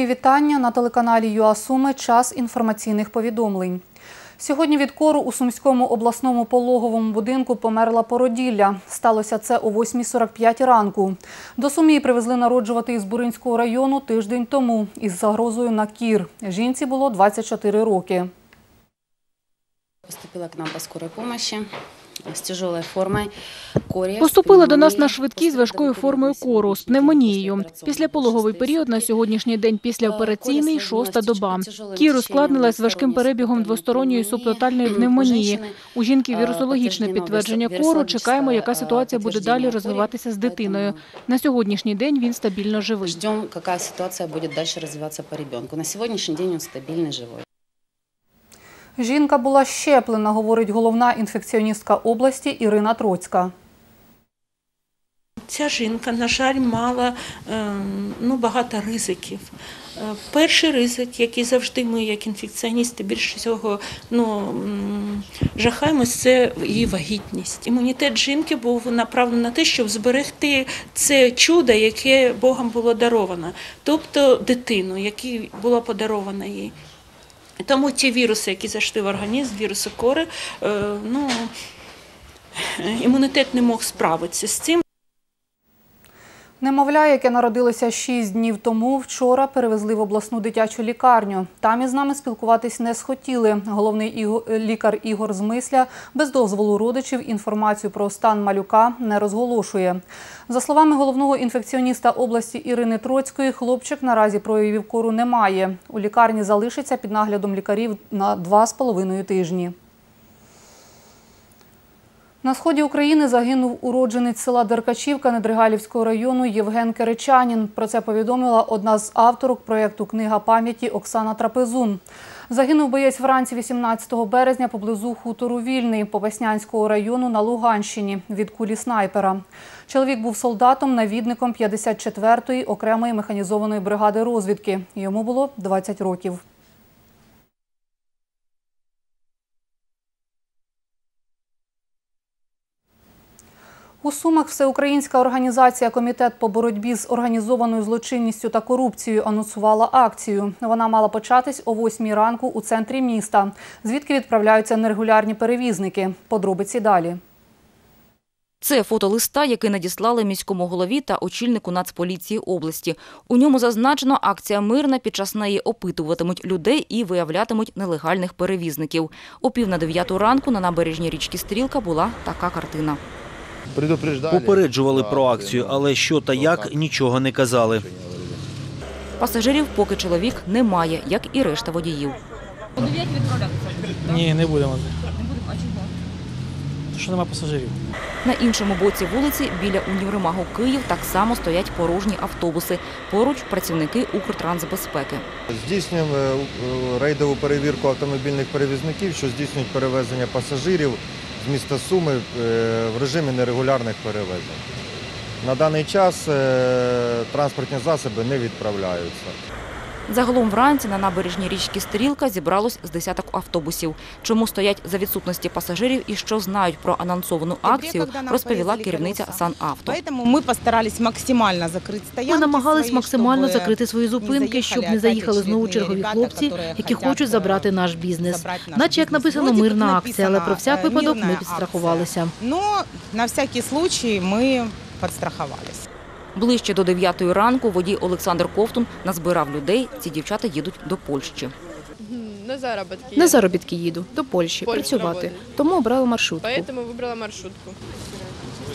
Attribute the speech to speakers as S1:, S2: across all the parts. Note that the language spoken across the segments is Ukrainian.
S1: Мої вітання на телеканалі ЮА Суми. Час інформаційних повідомлень. Сьогодні від кору у Сумському обласному пологовому будинку померла породілля. Сталося це о 8.45 ранку. До Сум її привезли народжувати із Буринського району тиждень тому із загрозою на кір. Жінці було 24 роки.
S2: Поступила к нам по скорой помощи с тяжелой формой корі.
S3: Поступила до нас на швидкій з важкою формою кору з пневмонією. Після пологовий період на сьогоднішній день післяопераційний шоста доба. Кір ускладнилась з важким перебігом двосторонньої субтотальної пневмонії. У жінки вірусологічне підтвердження кору. Чекаємо, яка ситуація буде далі розвиватися з дитиною. На сьогоднішній день він стабільно живий.
S2: Ждем, какая ситуация будет дальше развиваться по ребенку. На сегодняшний день он стабильный, живой.
S1: Жінка була щеплена, говорить головна інфекціоністка області Ірина Троцька.
S4: Ця жінка, на жаль, мала ем, ну, багато ризиків. Е, Перший ризик, який завжди ми, як інфекціоністи, більше всього ну, жахаємось, це її вагітність. Імунітет жінки був направлений на те, щоб зберегти це чудо, яке Богом було даровано, тобто дитину, яка була подарована їй. Тому ті віруси, які зайшли в організм, віруси кори, е, ну, імунітет не мог справитися з цим.
S1: Немовля, яке народилося 6 днів тому, вчора перевезли в обласну дитячу лікарню. Там із нами спілкуватись не схотіли. Головний лікар Ігор Змисля без дозволу родичів інформацію про стан малюка не розголошує. За словами головного інфекціоніста області Ірини Троцької, хлопчик наразі проявів кору немає. У лікарні залишиться під наглядом лікарів на 2,5 тижні. На сході України загинув уродженець села Деркачівка Недригалівського району Євген Керечанін. Про це повідомила одна з авторок проєкту Книга пам'яті Оксана Трапезун. Загинув боєць вранці 18 березня поблизу хутору Вільний Попаснянського району на Луганщині від кулі снайпера. Чоловік був солдатом, навідником 54-ї окремої механізованої бригади розвідки. Йому було 20 років. У Сумах Всеукраїнська організація Комітет по боротьбі з організованою злочинністю та корупцією анонсувала акцію. Вона мала початись о 8 ранку у центрі міста, звідки відправляються нерегулярні перевізники. Подробиці далі.
S5: Це фото листа, який надіслали міському голові та очільнику Нацполіції області. У ньому зазначено, акція мирна, під час неї опитуватимуть людей і виявлятимуть нелегальних перевізників. О пів на дев'яту ранку на набережній річки Стрілка була така картина.
S6: Попереджували про акцію, але що та як нічого не казали.
S5: Пасажирів поки чоловік немає, як і решта водіїв.
S7: Ні, не будемо. Не будемо. Що нема пасажирів.
S5: На іншому боці вулиці, біля універмагу Київ, так само стоять порожні автобуси. Поруч працівники Укртрансбезпеки.
S8: Здійснюємо е, е, рейдову перевірку автомобільних перевізників, що здійснюють перевезення пасажирів з міста Суми е, в режимі нерегулярних перевезень. На даний час е, транспортні засоби не відправляються.
S5: Загалом вранці на набережній річки Стрілка зібралось з десяток автобусів. Чому стоять за відсутності пасажирів і що знають про анонсовану акцію, розповіла керівниця Санавто.
S9: Мы постарались максимально закрити стоянки
S10: Ми намагались максимально закрити свої зупинки, щоб не заїхали знову чергові хлопці, які хочуть забрати наш бізнес. Наче як написано мирна акція, але про всяк випадок ми підстрахувалися.
S9: Ну, на всякий случай ми підстрахувалися.
S5: Ближче до 9 ранку водій Олександр Ковтун назбирав людей. Ці дівчата їдуть до Польщі.
S11: На заработки.
S10: На заробітки їду до Польщі
S11: Польщу
S10: працювати,
S11: роботи.
S10: тому обрала маршрутку.
S11: Поэтому выбрала маршрутку.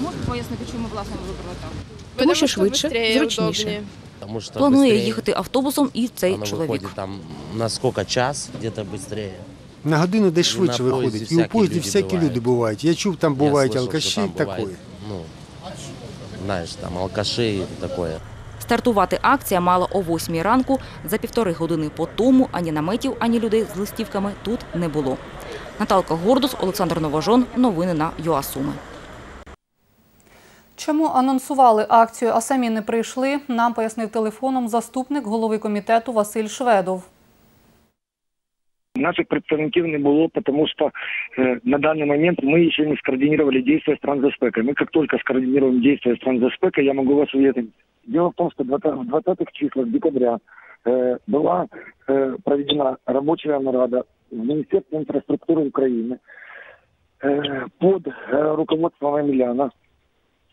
S2: Можете пояснити, чому власне ви вибрали так?
S10: Тому
S11: Потому
S10: що
S11: что
S10: швидше,
S11: быстрее,
S10: зручніше.
S11: удобнее.
S12: Потому что
S5: Планує
S12: быстрее
S5: їхати автобусом і цей
S12: оно
S5: чоловік.
S12: выходит там на сколько час, где-то быстрее.
S13: На годину десь
S12: І
S13: швидше
S12: на поїзді
S13: виходить. І у
S12: всякі
S13: поїзді
S12: люди
S13: всякі
S12: бувають.
S13: люди бувають. Я чув, там
S12: Я
S13: бувають
S12: слышал,
S13: алкаші,
S12: что знаешь, там алкаши и такое.
S5: Стартувати акція мала о 8 ранку. За півтори години по тому ані наметів, ані людей з листівками тут не було. Наталка Гордус, Олександр Новожон. Новини на ЮАСуми.
S1: Чому анонсували акцію, а самі не прийшли, нам пояснив телефоном заступник голови комітету Василь Шведов.
S14: Наших представників не було, тому що э, на даний момент ми ще не скоординировали действия стран безпеки. Ми як тільки скоординируем действия стран безпеки, я можу вас уведомить. Дело в том, что в 20-х числах декабря э, была э, проведена рабочая нарада в Министерстве инфраструктуры Украины э, под э, руководством Емельяна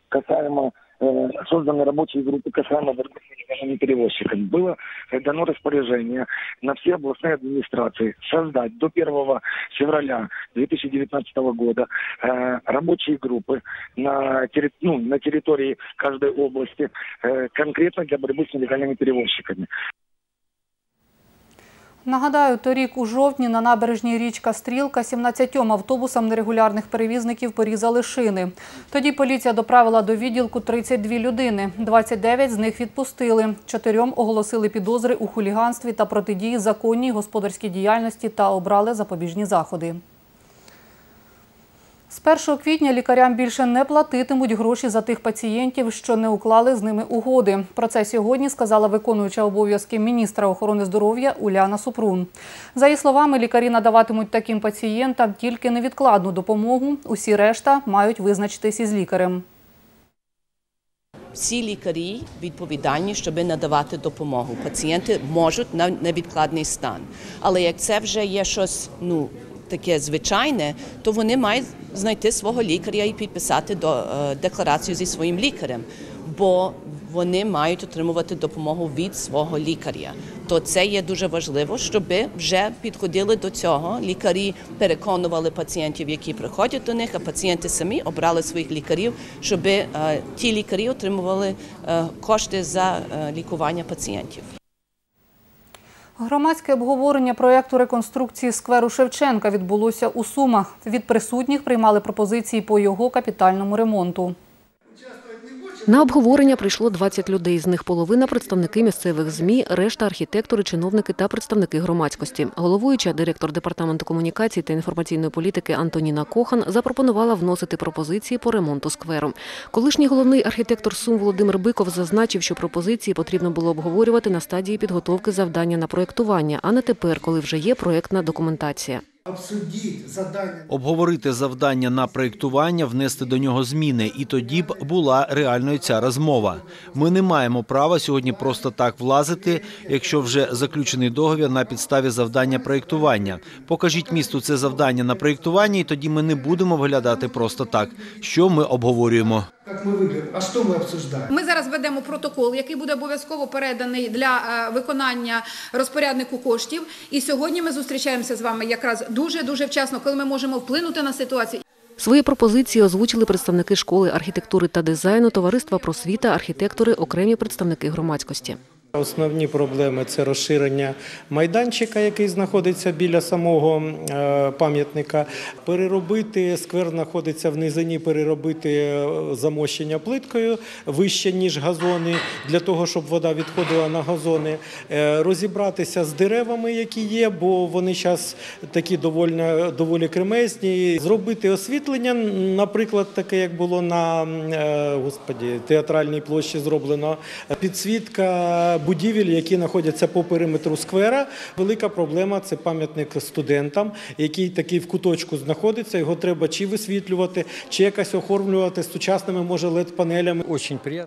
S14: касаемо э, созданной рабочей группы касаемо борьбы с нелегальными перевозчиками. Было э, дано распоряжение на все областные администрации создать до 1 февраля 2019 года э, рабочие группы на, терри- ну, на территории каждой области конкретно для борьбы с нелегальными перевозчиками.
S1: Нагадаю, торік у жовтні на набережній річка Стрілка 17 автобусам нерегулярних перевізників порізали шини. Тоді поліція доправила до відділку 32 людини. 29 з них відпустили. Чотирьом оголосили підозри у хуліганстві та протидії законній господарській діяльності та обрали запобіжні заходи. З 1 квітня лікарям більше не платитимуть гроші за тих пацієнтів, що не уклали з ними угоди. Про це сьогодні сказала виконуюча обов'язки міністра охорони здоров'я Уляна Супрун. За її словами, лікарі надаватимуть таким пацієнтам тільки невідкладну допомогу. Усі решта мають визначитись із лікарем.
S15: Всі лікарі відповідальні, щоб надавати допомогу. Пацієнти можуть на невідкладний стан. Але як це вже є щось ну, таке звичайне, то вони мають знайти свого лікаря і підписати до, е, декларацію зі своїм лікарем, бо вони мають отримувати допомогу від свого лікаря. То це є дуже важливо, щоб вже підходили до цього. Лікарі переконували пацієнтів, які приходять до них, а пацієнти самі обрали своїх лікарів, щоб е, ті лікарі отримували е, кошти за лікування пацієнтів.
S1: Громадське обговорення проєкту реконструкції скверу Шевченка відбулося у Сумах. Від присутніх приймали пропозиції по його капітальному ремонту.
S16: На обговорення прийшло 20 людей. З них половина – представники місцевих ЗМІ, решта – архітектори, чиновники та представники громадськості. Головуюча, директор департаменту комунікації та інформаційної політики Антоніна Кохан запропонувала вносити пропозиції по ремонту скверу. Колишній головний архітектор Сум Володимир Биков зазначив, що пропозиції потрібно було обговорювати на стадії підготовки завдання на проєктування, а не тепер, коли вже є проєктна документація.
S6: Обговорити завдання на проєктування, внести до нього зміни, і тоді б була реальною ця розмова. Ми не маємо права сьогодні просто так влазити, якщо вже заключений договір на підставі завдання проєктування. Покажіть місту це завдання на проєктування, і тоді ми не будемо виглядати просто так, що ми обговорюємо.
S17: Як ми виглядаємо? А що ми обсуждаємо?
S18: Ми зараз ведемо протокол, який буде обов'язково переданий для е, виконання розпоряднику коштів. І сьогодні ми зустрічаємося з вами якраз дуже дуже вчасно, коли ми можемо вплинути на ситуацію.
S16: Свої пропозиції озвучили представники школи архітектури та дизайну, товариства просвіта, архітектори, окремі представники громадськості.
S19: Основні проблеми це розширення майданчика, який знаходиться біля самого е, пам'ятника. Переробити сквер знаходиться в низині, переробити е, замощення плиткою вище ніж газони, для того, щоб вода відходила на газони. Е, Розібратися з деревами, які є, бо вони зараз такі доволі, доволі кремезні. Зробити освітлення, наприклад, таке, як було на господі, театральній площі зроблено. Підсвітка будівель, які знаходяться по периметру сквера. Велика проблема це пам'ятник студентам, який такий в куточку знаходиться. Його треба чи висвітлювати, чи якось оформлювати сучасними, може, LED-панелями.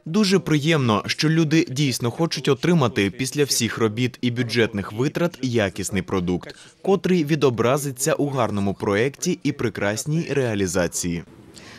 S20: Дуже приємно, що люди дійсно хочуть отримати після всіх робіт і бюджетних витрат якісний продукт, котрий відобразиться у гарному проєкті і прекрасній реалізації.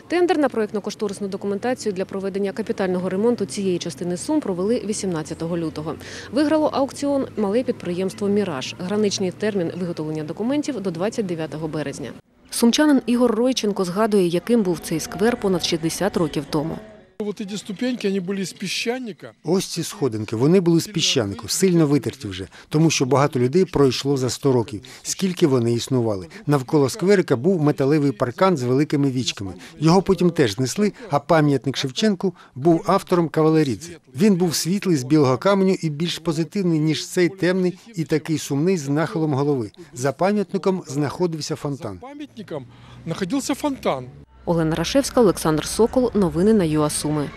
S16: Тендер на проєктно-кошторисну документацію для проведення капітального ремонту цієї частини Сум провели 18 лютого. Виграло аукціон мале підприємство «Міраж». Граничний термін виготовлення документів до 29 березня. Сумчанин Ігор Ройченко згадує, яким був цей сквер понад 60 років тому.
S21: Вот эти ступеньки, они были из песчаника.
S13: Ось ці сходинки, вони були з піщанику, сильно витерті вже, тому що багато людей пройшло за 100 років, скільки вони існували. Навколо скверика був металевий паркан з великими вічками. Його потім теж знесли, а пам'ятник Шевченку був автором кавалерідзе. Він був світлий з білого каменю і більш позитивний, ніж цей темний і такий сумний з нахилом голови. За пам'ятником знаходився фонтан.
S21: Памятником находился фонтан.
S16: Олена Рашевська, Олександр Сокол. Новини на ЮАСуми.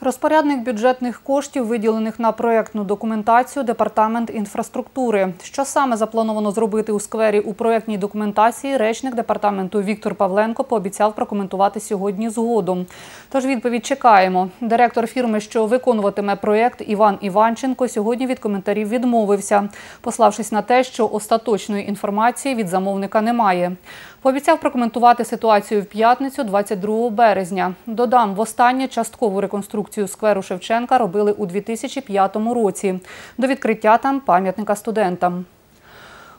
S1: Розпорядник бюджетних коштів, виділених на проєктну документацію, департамент інфраструктури. Що саме заплановано зробити у сквері у проєктній документації, речник департаменту Віктор Павленко пообіцяв прокоментувати сьогодні згодом. Тож відповідь чекаємо. Директор фірми, що виконуватиме проєкт Іван Іванченко, сьогодні від коментарів відмовився, пославшись на те, що остаточної інформації від замовника немає. Пообіцяв прокоментувати ситуацію в п'ятницю, 22 березня. Додам, востаннє часткову реконструкцію скверу Шевченка робили у 2005 році до відкриття там пам'ятника студентам.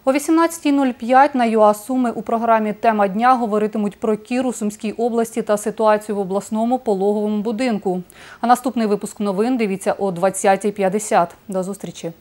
S1: О 18.05 на ЮА Суми у програмі Тема дня говоритимуть про кір у Сумській області та ситуацію в обласному пологовому будинку. А наступний випуск новин дивіться о 20.50. До зустрічі.